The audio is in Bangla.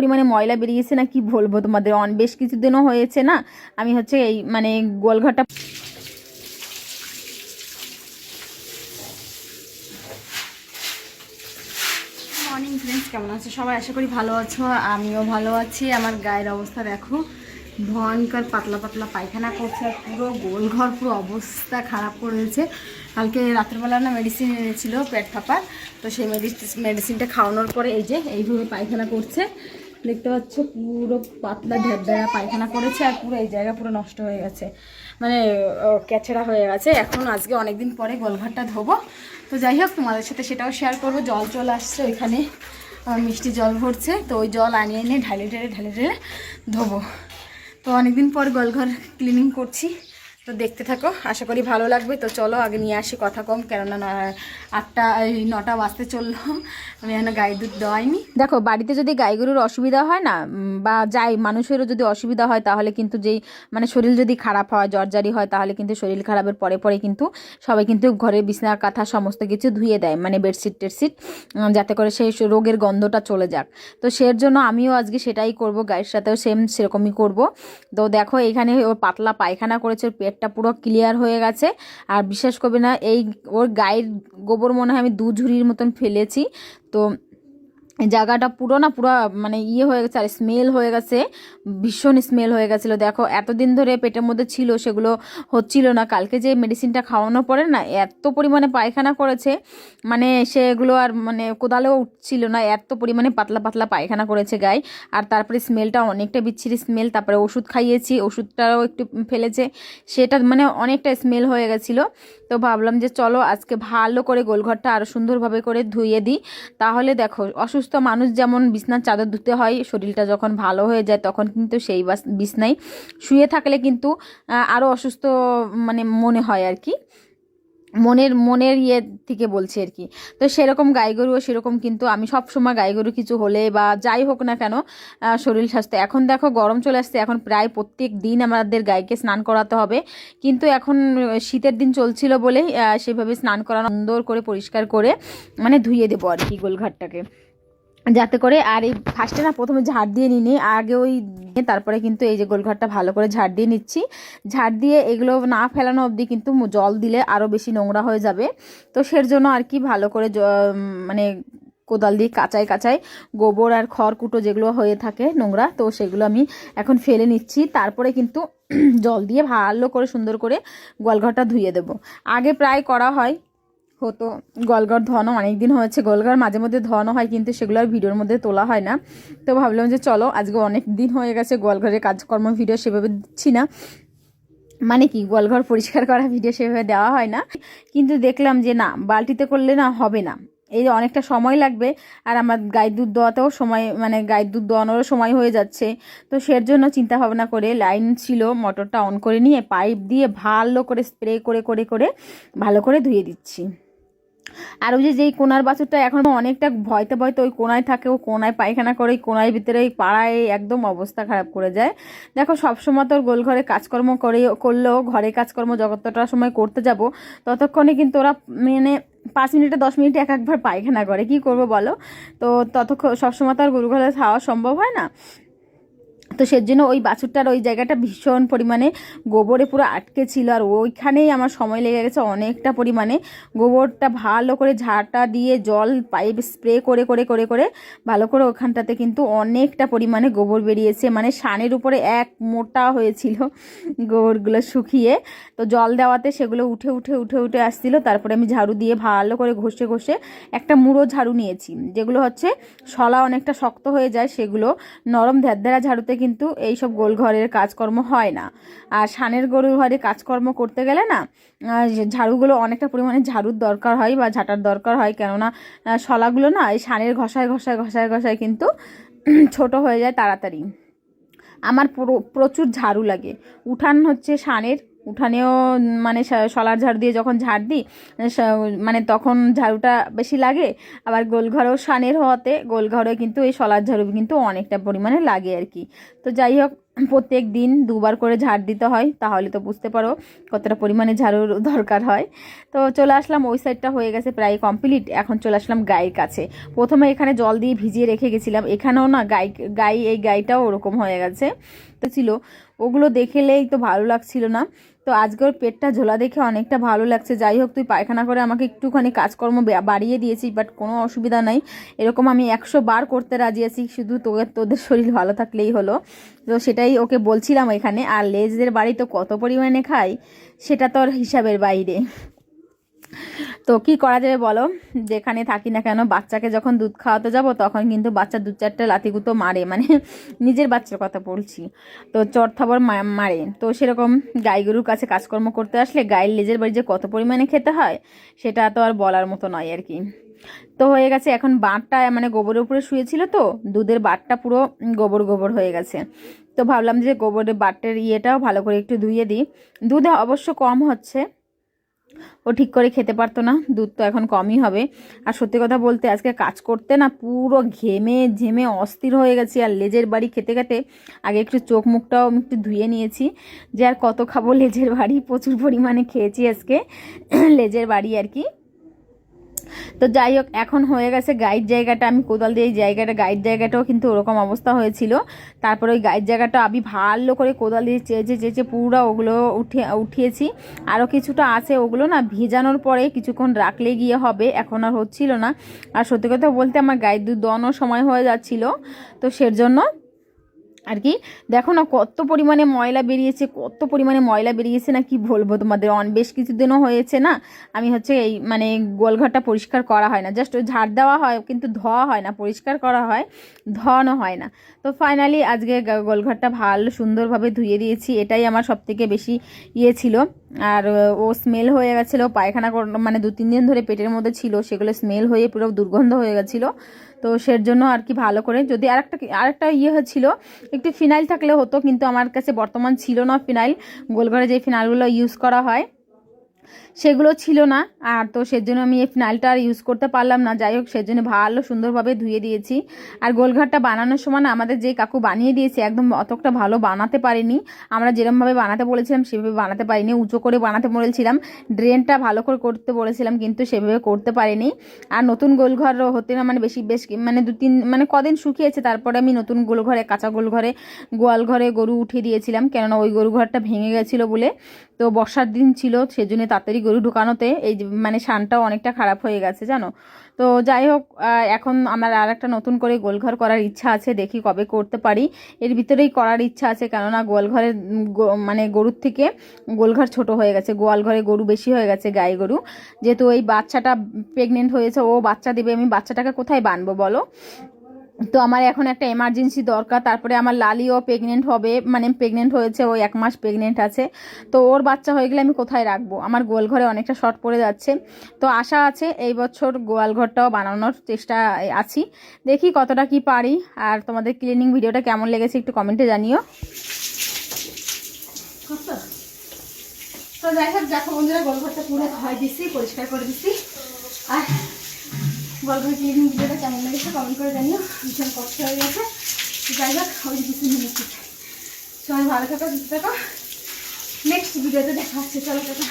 পরিমাণে ময়লা বেরিয়েছে না কি বলব তোমাদের? অন বেশ কিছুদিনও হয়েছে না? আমি হচ্ছে এই মানে গোলঘরটা মর্নিং ফ্রেন্ডস কেমন আছো? সবাই আশা করি ভালো আছো, আমিও ভালো আছি। আমার গায়ের অবস্থা দেখো, ভয়ঙ্কর পাতলা পাতলা পায়খানা করছে, আর পুরো গোল ঘর পুরো অবস্থা খারাপ করেছে কালকে রাত্রেবেলা না মেডিসিন এনেছিল পেট ফাঁপার তো সেই মেডিসিন মেডিসিনটা খাওয়ানোর পরে এই যে, এইভাবে পায়খানা করছে। দেখতে পাচ্ছ পুরো পাতলা ঢেরঢেরা পায়খানা করেছে আর পুরো এই জায়গা পুরো নষ্ট হয়ে গেছে। মানে আহ, ক্যাচড়া হয়ে গেছে। এখন আজকে অনেকদিন পরে গোলঘরটা ধোবো। তো যাই হোক তোমাদের সাথে সেটাও শেয়ার করব। জল চলে আসছে ওইখানে। মিষ্টি জল ভরছে। তো ওই জল আনিয়ে এনে ঢালে ঢেলে ঢালে ঢেলে ধোবো। তো অনেকদিন পর গোলঘর ক্লিনিং করছি। তো দেখতে থাকো, আশা করি ভালো লাগবে। তো চলো, আগে নিয়ে আসি কথা কম, কেননা আটটা, এই নটা বাজতে চলল। আমি এখনও গায়ে দুধ দেওয়াইনি। দেখো, বাড়িতে যদি গাই গরুর অসুবিধা হয় না বা যাই মানুষেরও যদি অসুবিধা হয়, তাহলে কিন্তু যেই মানে শরীর যদি খারাপ হয় জর্জারি হয়, তাহলে কিন্তু শরীর খারাপের পরে পরে কিন্তু সবাই কিন্তু ঘরের বিছানার কাঁথা, সমস্ত কিছু ধুয়ে দেয় মানে বেডশিট টেডশিট যাতে করে সেই রোগের গন্ধটা চলে যাক। তো সের জন্য আমিও আজকে সেটাই করব, গায়ের সাথেও সেম সেরকমই করব। তো দেখো এইখানে ওর পাতলা পায়খানা করেছে ওর পেটটা পুরো ক্লিয়ার হয়ে গেছে। আর বিশ্বাস করবে না, এই ওর গায়ের গোবর মনে হয় আমি দু ঝুড়ির মতন ফেলেছি। তো জায়গাটা পুরো না পুরো মানে ইয়ে হয়ে গেছে আর স্মেল হয়ে গেছে, ভীষণ স্মেল হয়ে গেছিল। দেখো, এতদিন ধরে পেটের মধ্যে ছিল, সেগুলো হচ্ছিল না। কালকে যে মেডিসিনটা খাওয়ানো পরে না এত পরিমাণে পায়খানা করেছে মানে সেগুলো আর মানে কোদালেও উঠছিল না, এত পরিমাণে পাতলা পাতলা পায়খানা করেছে গায়ে আর তারপরে স্মেলটা অনেকটা বিচ্ছিরি স্মেল তারপরে ওষুধ খাইয়েছি, ওষুধটাও একটু ফেলেছে, সেটা মানে অনেকটা স্মেল হয়ে গেছিল। তো ভাবলাম যে চলো, আজকে ভালো করে গোলঘরটা আরও সুন্দরভাবে করে ধুয়ে দিই। তাহলে দেখো, অসুস্থ মানুষ যেমন বিছনার চাদর ধুতে হয় শরীরটা যখন ভালো হয়ে যায় তখন কিন্তু সেই বিছনায় শুয়ে থাকলে কিন্তু আরও অসুস্থ মানে মনে হয় আর কি। মনের মনের ইয়ে থেকে বলছি আর কি। তো সেরকম গাই গরুও সেরকম কিন্তু আমি সব সময় গাই গরু কিছু হলে বা যাই হোক না কেন শরীর স্বাস্থ্য। এখন দেখো গরম চলে আসছে এখন প্রায় প্রত্যেক দিন আমাদের গাইকে স্নান করাতে হবে। কিন্তু এখন শীতের দিন চলছিল বলেই আহ, সেভাবে স্নান করানো সুন্দর করে পরিষ্কার করে মানে ধুয়ে দেবো আর কি গোলঘাটটাকে। যাতে করে আর এই ফার্স্টে না প্রথমে ঝাড় দিয়ে নিই আগে ওই তারপরে কিন্তু এই যে গোলঘরটা ভালো করে ঝাড় দিয়ে নিচ্ছি। ঝাড় দিয়ে এগুলো না ফেলানো অবধি কিন্তু জল দিলে আরও বেশি নোংরা হয়ে যাবে। তো সের জন্য আর কি ভালো করে মানে কোদাল দিয়ে কাঁচায় কাঁচায় গোবর আর খড়কুটো যেগুলো হয়ে থাকে নোংরা, তো সেগুলো আমি এখন ফেলে নিচ্ছি। তারপরে কিন্তু জল দিয়ে ভালো করে সুন্দর করে গোয়ালঘরটা ধুয়ে দেবো। আগে প্রায় করা হয় হতো। গোলঘর ধোয়ানো অনেক দিন হয়েছে। গোলঘর মাঝে মধ্যে ধোয়ানো হয়, কিন্তু সেগুলো আর ভিডিওর মধ্যে তোলা হয় না। তো ভাবলাম যে চলো, আজকে অনেক দিন হয়ে গেছে গোয়ালঘরের কাজকর্ম, ভিডিও সেভাবে দিচ্ছি না। মানে কি গোয়ালঘর পরিষ্কার করা, ভিডিও সেভাবে দেওয়া হয় না। কিন্তু দেখলাম যে না, বালতিতে করলে না হবে না। এই যে অনেকটা সময় লাগবে, আর আমার গায়ের দুধ দেওয়াতেও সময় মানে গায়ের দুধ দেওয়ানোরও সময় হয়ে যাচ্ছে। তো সের জন্য চিন্তা ভাবনা করে লাইন ছিল, মোটরটা অন করে নিয়ে পাইপ দিয়ে ভালো করে স্প্রে করে করে করে, ভালো করে ধুয়ে দিচ্ছি। আর ওই যে যেই কোনার বাছুরটা এখন অনেকটা ভয়তে ভয়তে ওই কোনায় থাকে, ও কোনায় পায়খানা করে, ওই কোনায় ভিতরে, ওই পাড়ায় একদম অবস্থা খারাপ করে যায়। দেখো, সবসময় তো ওর গোল ঘরে কাজকর্ম করে করলেও ঘরে কাজকর্ম যতটা সময় করতে যাব। ততক্ষণে কিন্তু ওরা মানে পাঁচ মিনিটে, দশ মিনিটে এক একবার পায়খানা করে। কি করব বলো? তো ততক্ষণ, সবসময় তো আর গরু ঘরে খাওয়া সম্ভব হয় না। তো সেজন্য ওই বাছুরটার ওই জায়গাটা ভীষণ পরিমাণে গোবরে পুরো আটকে ছিল। আর ওইখানেই আমার সময় লেগে গেছে অনেকটা পরিমাণে। গোবরটা ভালো করে ঝাড়টা দিয়ে জল পাইপ স্প্রে করে করে করে করে ভালো করে ওখানটাতে কিন্তু অনেকটা পরিমাণে গোবর বেরিয়েছে। মানে সানের উপরে এক মোটা হয়েছিল গোবরগুলো শুকিয়ে। তো জল দেওয়াতে সেগুলো উঠে উঠে উঠে উঠে আসছিল। তারপরে আমি ঝাড়ু দিয়ে ভালো করে ঘষে ঘষে একটা মুড়ো ঝাড়ু নিয়েছি। যেগুলো হচ্ছে শলা অনেকটা শক্ত হয়ে যায়, সেগুলো নরম ধ্যাদ্দারা ঝাড়ুতে কিন্তু এই সব গোলঘরের কাজকর্ম হয় না। আর সানের গরুর ঘরে কাজকর্ম করতে গেলে না ঝাড়ুগুলো অনেকটা পরিমাণে ঝাড়ুর দরকার হয় বা ঝাঁটার দরকার হয়। কেননা শলাগুলো না এই সানের ঘষায় ঘষায় ঘষায় ঘষায় কিন্তু ছোট হয়ে যায় তাড়াতাড়ি। আমার প্রচুর ঝাড়ু লাগে। উঠান হচ্ছে সানের উঠানেও মানে স- শলার ঝাড়ু দিয়ে যখন ঝাড় দিই মানে তখন ঝাড়ুটা বেশি লাগে। আবার গোলঘরেও সানের হওয়াতে গোলঘরে কিন্তু এই সলার ঝাড়ু কিন্তু অনেকটা পরিমাণে লাগে আর কি। তো যাই হোক, প্রত্যেক দিন দুবার করে ঝাড় দিতে হয়, তাহলে তো বুঝতে পারো কতটা পরিমাণে ঝাড়ুর দরকার হয়। তো চলে আসলাম ওই সাইডটা হয়ে গেছে প্রায় কমপ্লিট এখন চলে আসলাম গায়ের কাছে। প্রথমে এখানে জল দিয়ে ভিজিয়ে রেখে গেছিলাম। এখানেও না গাই গাই এই গাইটাও ওরকম হয়ে গেছে। তো ছিল, ওগুলো দেখেলেই তো ভালো লাগছিল না। তো আজকে ওর পেটটা ঝোলা দেখে অনেকটা ভালো লাগছে। যাই হোক, তুই পায়খানা করে আমাকে একটুখানি কাজকর্ম বাড়িয়ে দিয়েছিস বাট কোনো অসুবিধা নাই। এরকম আমি একশো বার করতে রাজি আছি, শুধু তোদের তোদের শরীর ভালো থাকলেই হলো। তো সেটাই ওকে বলছিলাম এখানে, আর লেজদের বাড়ি তো কত পরিমাণে খাই সেটা তো আর হিসাবের বাইরে। তো কি করা যাবে বলো? যেখানে থাকি না কেন, বাচ্চাকে যখন দুধ খাওয়াতে যাব, তখন কিন্তু বাচ্চা দু চারটে লাতিগুতো মারে মানে নিজের বাচ্চার কথা বলছি। তো চর থাবর মা- মারে। তো সেরকম গাই গরুর কাছে কাজকর্ম করতে আসলে গায়ের লেজের বাড়ি যে কত পরিমাণে খেতে হয়, সেটা তো আর বলার মতো নয় আর কি। তো হয়ে গেছে, এখন বাঁটটা মানে গোবরের উপরে শুয়েছিল তো, দুধের বাটটা পুরো গোবর গোবর হয়ে গেছে। তো ভাবলাম যে গোবরের বাটের ইয়েটাও ভালো করে একটু ধুয়ে দিই। দুধে অবশ্য কম হচ্ছে ও ঠিক করে খেতে পারতো না, দুধ তো এখন কমই হবে। আর সত্যি কথা বলতে আজকে কাজ করতে না পুরো ঘেমে ঝেমে অস্থির হয়ে গেছি, আর লেজের বাড়ি খেতে খেতে আগে একটু চোখ মুখটাও আমি একটু ধুয়ে নিয়েছি। যে আর কত খাব লেজের বাড়ি, প্রচুর পরিমাণে খেয়েছি আজকে, লেজের বাড়ি আর কি। তো যাই হোক, এখন হয়ে গেছে গাইড জায়গাটা। আমি কোদাল দিয়ে এই জায়গাটা গাইড জায়গাটাও কিন্তু ওরকম অবস্থা হয়েছিল। তারপরে ওই গাইড জায়গাটা আমি ভালো করে কোদাল দিয়ে চেয়েছে চেয়েছে পুরো ওগুলো উঠে, উঠিয়েছি। আরও কিছুটা আছে ওগুলো না, ভেজানোর পরে কিছুক্ষণ রাখলে গিয়ে হবে। এখন আর হচ্ছিল না। আর সত্যি কথা বলতে আমার গাইড দুধ দোয়ানোর সময় হয়ে যাচ্ছিল। তো সের জন্য আর কি? দেখো না, কত পরিমাণে ময়লা বেরিয়েছে, কত পরিমাণে ময়লা বেরিয়েছে না কি বলব তোমাদের? অন বেশ কিছুদিনও হয়েছে না, আমি হচ্ছে এই মানে গোলঘরটা পরিষ্কার করা হয় না। জাস্ট ঝাড় দেওয়া হয়, কিন্তু ধোয়া হয় না, পরিষ্কার করা হয়, ধোয়ানো হয় না। তো ফাইনালি আজকে গোলঘরটা ভালো সুন্দরভাবে ধুয়ে দিয়েছি, এটাই আমার সব থেকে বেশি ইয়ে ছিল। আর ও স্মেল হয়ে গেছিল, পায়খানা মানে দু তিন দিন ধরে পেটের মধ্যে ছিল, সেগুলো স্মেল হয়ে পুরো দুর্গন্ধ হয়ে গেছিল। তো সের জন্য আর কি ভালো করে যদি আরেকটা আরেকটা ইয়ে হচ্ছিল একটু ফিনাইল থাকলে হতো, কিন্তু আমার কাছে বর্তমান ছিল না ফিনাইল। গোলঘরে যে ফিনাইলগুলো ইউজ করা হয় সেগুলো ছিল না। আর তো সেজন্য আমি এই ফিনাইলটা আর ইউজ করতে পারলাম না। যাই হোক, সেজন্য ভালো সুন্দরভাবে ধুয়ে দিয়েছি। আর গোলঘরটা বানানোর সময় আমাদের যে কাকু বানিয়ে দিয়েছে, একদম অতটা ভালো বানাতে পারিনি। আমরা যেরমভাবে বানাতে বলেছিলাম, সেভাবে বানাতে পারিনি। উঁচু করে বানাতে বলেছিলাম। ড্রেনটা ভালো করে করতে বলেছিলাম, কিন্তু সেভাবে করতে পারিনি। আর নতুন গোলঘর হতে না মানে বেশি, বেশ মানে দু তিন মানে কদিন শুকিয়েছে। তারপরে আমি নতুন গোলঘরে, কাঁচা গোলঘরে, গোয়াল ঘরে গরু উঠিয়ে দিয়েছিলাম। কেননা ওই গরু ঘরটা ভেঙে গেছিল বলে তো বর্ষার দিন ছিল, সেজন্য তাড়াতাড়ি গরু ঢুকানোতে এই মানে সানটাও অনেকটা খারাপ হয়ে গেছে, জানো? তো যাই হোক এখন আমার আর একটা নতুন করে গোলঘর করার ইচ্ছা আছে, দেখি কবে করতে পারি। এর ভিতরেই করার ইচ্ছা আছে, কেননা গোয়ালঘরের মানে গরুর থেকে গোলঘর ছোট হয়ে গেছে গোয়াল ঘরে গরু বেশি হয়ে গেছে গায়ে গরু। যেহেতু ওই বাচ্চাটা প্রেগনেন্ট হয়েছে, ও বাচ্চা দেবে, আমি বাচ্চাটাকে কোথায় বানবো বলো? তো আমার এখন একটা এমার্জেন্সি দরকার, তারপরে আমার লালিও প্রেগনেন্ট হবে মানে প্রেগনেন্ট হয়েছে, ও এক মাস প্রেগনেন্ট আছে। তো ওর বাচ্চা হয়ে গেলে আমি কোথায় রাখব? আমার গোয়াল ঘরে অনেকটা শর্ট পড়ে যাচ্ছে। তো আশা আছে এই বছর গোয়াল ঘরটাও বানানোর চেষ্টা আছি। দেখি কতটা কি পারি। আর তোমাদের ক্লিনিং ভিডিওটা কেমন লেগেছে একটু কমেন্টে জানিও। তো যাই হোক, দেখো বন্ধুরা গোলঘরটা পুরো ধয় দিচ্ছি পরিষ্কার করে দিচ্ছি আর গোলঘর ক্লিনিং ভিডিওটা কেমন লেগেছে কমেন্ট করে জানিও। ভীষণ কষ্ট হয়ে গেছে। যাই হোক ওই কিছু নিচ্ছি। সবাই ভালো থাকো, সুস্থ থাকো। নেক্সট ভিডিওতে দেখা হচ্ছে। চলো টাটা।